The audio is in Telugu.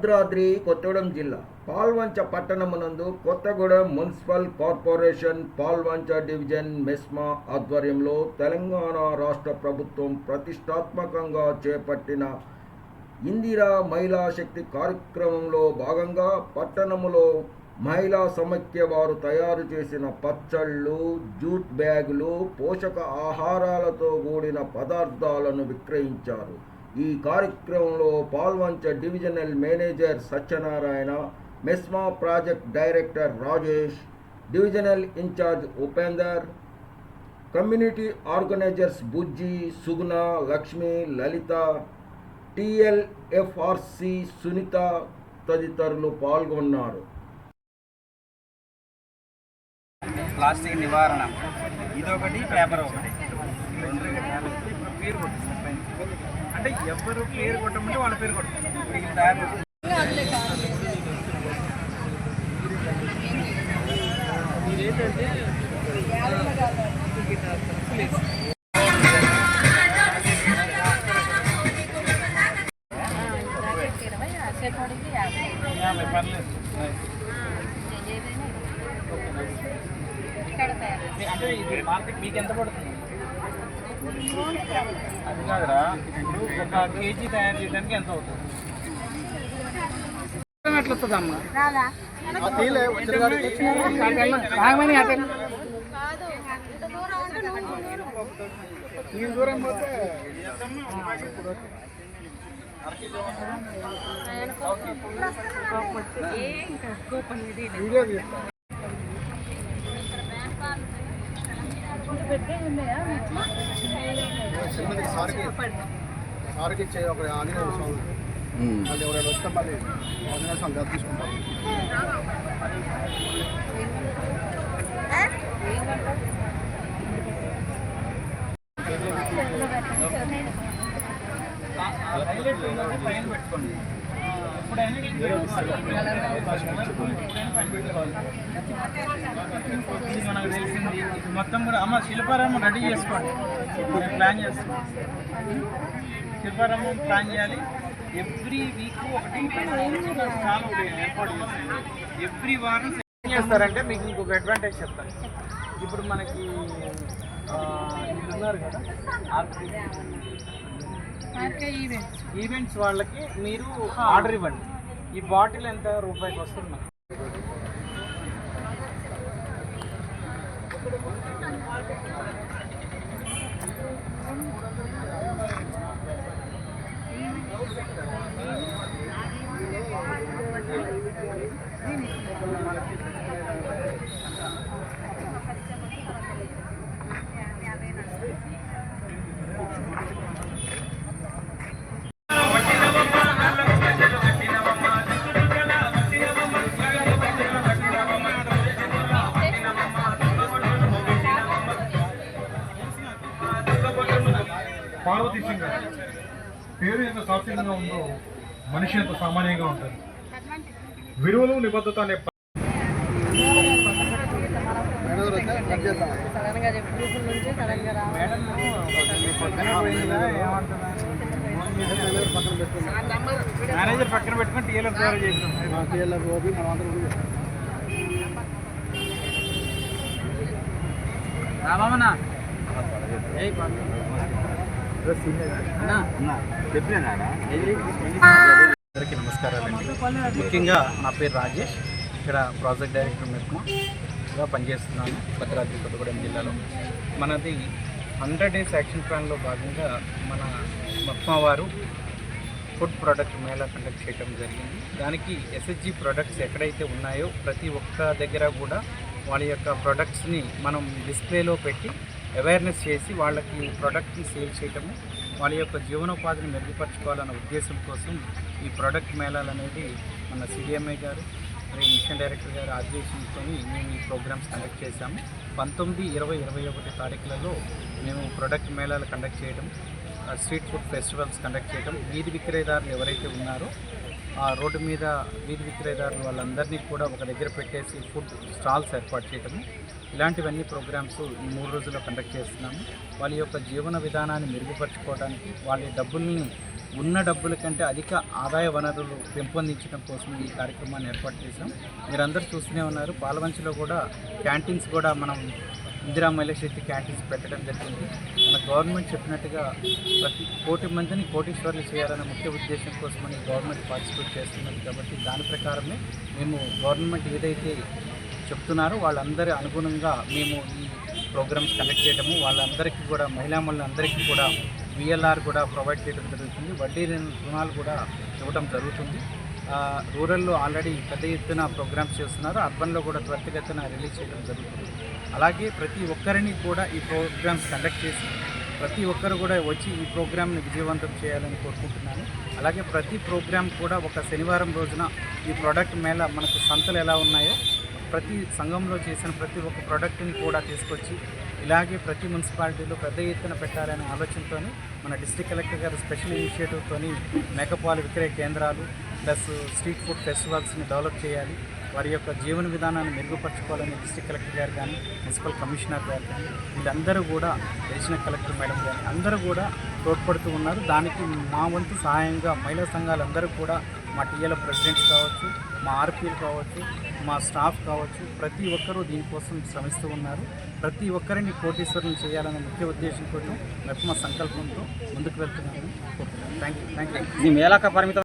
భద్రాద్రి కొత్తగూడెం జిల్లా. Palvancha పట్టణమునందు Kothagudem municipal corporation Palvancha division MEPMA ఆధ్వర్యంలో తెలంగాణ రాష్ట్ర ప్రభుత్వం ప్రతిష్టాత్మకంగా చేపట్టిన ఇందిరా మహిళా శక్తి కార్యక్రమంలో భాగంగా పట్టణములో మహిళా సమైక్య వారు తయారు చేసిన పచ్చళ్ళు జూట్ బ్యాగులు పోషక ఆహారాలతో కూడిన పదార్థాలను విక్రయించారు. ఈ కార్యక్రమంలో Palvancha divisional manager Satyanarayana MEPMA project director Rajesh divisional incharge Upender community organisers Bujji Suguna Lakshmi Lalitha టిఎల్ఎఫ్ఆర్సి Sunitha తదితరులు పాల్గొన్నారు. ప్లాస్టిక్ నివారణ. ఇదొకటి పేపర్ ఒకటి. పేరు కొట్టేస్తాం పైన. అంటే ఎవరు పేరు కొట్టమంటే వాళ్ళ పేరు యాభై పర్లేదు అంటే ఇది మార్కెట్ మీకు ఎంత పడుతుంది? అది కాదురా. ఇప్పుడు ఒక కేజీ తయారు చేయడానికి ఎంత అవుతుంది? ఎట్లా వస్తుంది అమ్మ రాగమని అటే ఈ దూరం పోతే వీడియో తీస్తా సార్కి ఇచ్చే ఒక ఆంజనేయ స్వామి మళ్ళీ ఎవరైనా వస్తే మళ్ళీ ఆంజనేయ స్వామి గారు తీసుకుంటారు హైలైట్ ఏంటంటే పైన పెట్టుకోండి ఎప్పుడైనా మొత్తం కూడా అమ్మ శిల్పారామం రెడీ చేసుకోండి. నేను ప్లాన్ చేస్తాను శిల్పారామం ప్లాన్ చేయాలి. ఎవ్రీ వీక్ ఒకటి చాలా ఏర్పాటు చేస్తాను ఎవ్రీ వారం ఏం చేస్తారంటే మీకు ఇంకొక అడ్వాంటేజ్ చెప్తాను ఇప్పుడు మనకి వీళ్ళు ఉన్నారు కదా ఈవెంట్స్ వాళ్ళకి మీరు ఆర్డర్ ఇవ్వండి. ఈ బాటిల్ ఎంత రూపాయికి వస్తుంది. మనకి? పార్వతీ సింగ్ గారు పేరు ఎంత సాత్వికంగా ఉందో మనిషి ఎంత సామాన్యంగా ఉంటుంది విలువలు నిబద్ధత అనే మేనేజర్ పక్కన పెట్టుకొని టీఎల్ఎఫ్ ద్వారా చేస్తాం. టీఎల్ఎఫ్ ఓపి మనం అందరం. అందరికీ నమస్కారాలండి. ముఖ్యంగా నా పేరు రాజేష్. ఇక్కడ ప్రాజెక్ట్ డైరెక్టర్ మెస్మాగా పనిచేస్తున్నాను. భద్రాద్రి కొత్తగూడెం జిల్లాలో. మనది హండ్రెడ్ డేస్ యాక్షన్ ప్లాన్లో భాగంగా మన మెప్మా వారు ఫుడ్ ప్రోడక్ట్ మేళా కండక్ట్ చేయడం జరిగింది. దానికి ఎస్హెచ్జి ప్రొడక్ట్స్ ఎక్కడైతే ఉన్నాయో ప్రతి ఒక్క దగ్గర కూడా వాళ్ళ యొక్క ప్రొడక్ట్స్ని మనం డిస్ప్లేలో పెట్టి అవేర్నెస్ చేసి వాళ్ళకి ప్రోడక్ట్ని సేల్ చేయటము వాళ్ళ యొక్క జీవనోపాధిని మెరుగుపరచుకోవాలన్న ఉద్దేశం కోసం ఈ ప్రోడక్ట్ మేళాలు అనేది మన సిడిఎంఏ గారు మరియు మిషన్ డైరెక్టర్ గారు ఆదేశంతో మేము ఈ ప్రోగ్రామ్స్ కండక్ట్ చేశాము. పంతొమ్మిది ఇరవై ఇరవై ఒకటి తారీఖులలో మేము ప్రొడక్ట్ మేళాలు కండక్ట్ చేయడం స్ట్రీట్ ఫుడ్ ఫెస్టివల్స్ కండక్ట్ చేయడం వీధి విక్రయదారులు ఎవరైతే ఉన్నారో ఆ రోడ్డు మీద వీధి విక్రయదారులు వాళ్ళందరినీ కూడా ఒక దగ్గర పెట్టేసి ఫుడ్ స్టాల్స్ ఏర్పాటు చేయడము ఇలాంటివన్నీ ప్రోగ్రామ్స్ ఈ మూడు రోజుల్లో కండక్ట్ చేస్తున్నాము. వాళ్ళ యొక్క జీవన విధానాన్ని మెరుగుపరచుకోవడానికి వాళ్ళ డబ్బుల్ని ఉన్న డబ్బుల కంటే అధిక ఆదాయ వనరులు పెంపొందించడం కోసం ఈ కార్యక్రమాన్ని ఏర్పాటు చేశాం. మీరందరూ చూస్తూనే ఉన్నారు. పాలవంచిలో కూడా క్యాంటీన్స్ కూడా మనం ఇందిరా మహిళా శక్తి క్యాంటీన్స్ పెట్టడం జరిగింది. మన గవర్నమెంట్ చెప్పినట్టుగా ప్రతి కోటి మందిని కోటీశ్వర్లు చేయాలనే ముఖ్య ఉద్దేశం కోసమని గవర్నమెంట్ పార్టిసిపేట్ చేస్తున్నది కాబట్టి దాని ప్రకారమే మేము గవర్నమెంట్ ఏదైతే చెప్తున్నారు. వాళ్ళందరి అనుగుణంగా మేము ఈ ప్రోగ్రామ్స్ కండక్ట్ చేయడము వాళ్ళందరికీ కూడా మహిళా అందరికీ కూడా విఎల్ఆర్ కూడా ప్రొవైడ్ చేయడం జరుగుతుంది. వడ్డీ రుణాలు కూడా ఇవ్వడం జరుగుతుంది. రూరల్లో ఆల్రెడీ పెద్ద ఎత్తున ప్రోగ్రామ్స్ చేస్తున్నారు. అర్బన్లో కూడా త్వరితగతిన రిలీజ్ చేయడం జరుగుతుంది. అలాగే ప్రతి ఒక్కరిని కూడా ఈ ప్రోగ్రామ్స్ కండక్ట్ చేసి ప్రతి ఒక్కరు కూడా వచ్చి ఈ ప్రోగ్రామ్ని విజయవంతం చేయాలని కోరుకుంటున్నాను. అలాగే ప్రతి ప్రోగ్రామ్ కూడా ఒక శనివారం రోజున ఈ ప్రోడక్ట్ మేళ మనకు సంతలు ఎలా ఉన్నాయో ప్రతి సంఘంలో చేసిన ప్రతి ఒక్క ప్రోడక్ట్ని కూడా తీసుకొచ్చి ఇలాగే ప్రతి మున్సిపాలిటీలో పెద్ద ఎత్తున పెట్టాలనే ఆలోచనతోనే మన డిస్ట్రిక్ట్ కలెక్టర్ గారు స్పెషల్ ఇనిషియేటివ్తోని మేకపాలు విక్రయ కేంద్రాలు ప్లస్ స్ట్రీట్ ఫుడ్ ఫెస్టివల్స్ని డెవలప్ చేయాలి. వారి యొక్క జీవన విధానాన్ని మెరుగుపరచుకోవాలని డిస్ట్రిక్ట్ కలెక్టర్ గారు కానీ మున్సిపల్ కమిషనర్ గారు కానీ వీళ్ళందరూ కూడా అడిషనల్ కలెక్టర్ మేడం కానీ అందరూ కూడా తోడ్పడుతూ ఉన్నారు. దానికి మా వంతు సహాయంగా మహిళా సంఘాలందరూ కూడా మా టీఎల్ ప్రెసిడెంట్స్ కావచ్చు మా ఆర్పీలు కావచ్చు మా స్టాఫ్ కావచ్చు ప్రతి ఒక్కరూ దీనికోసం శ్రమిస్తూ ఉన్నారు. ప్రతి ఒక్కరిని కోటీశ్వరులను చేయాలనే ముఖ్య ఉద్దేశంతో మెప్మ సంకల్పంతో ముందుకు వెళ్తున్నాను థ్యాంక్ యూ థ్యాంక్ యూ మేళాక పరిమితం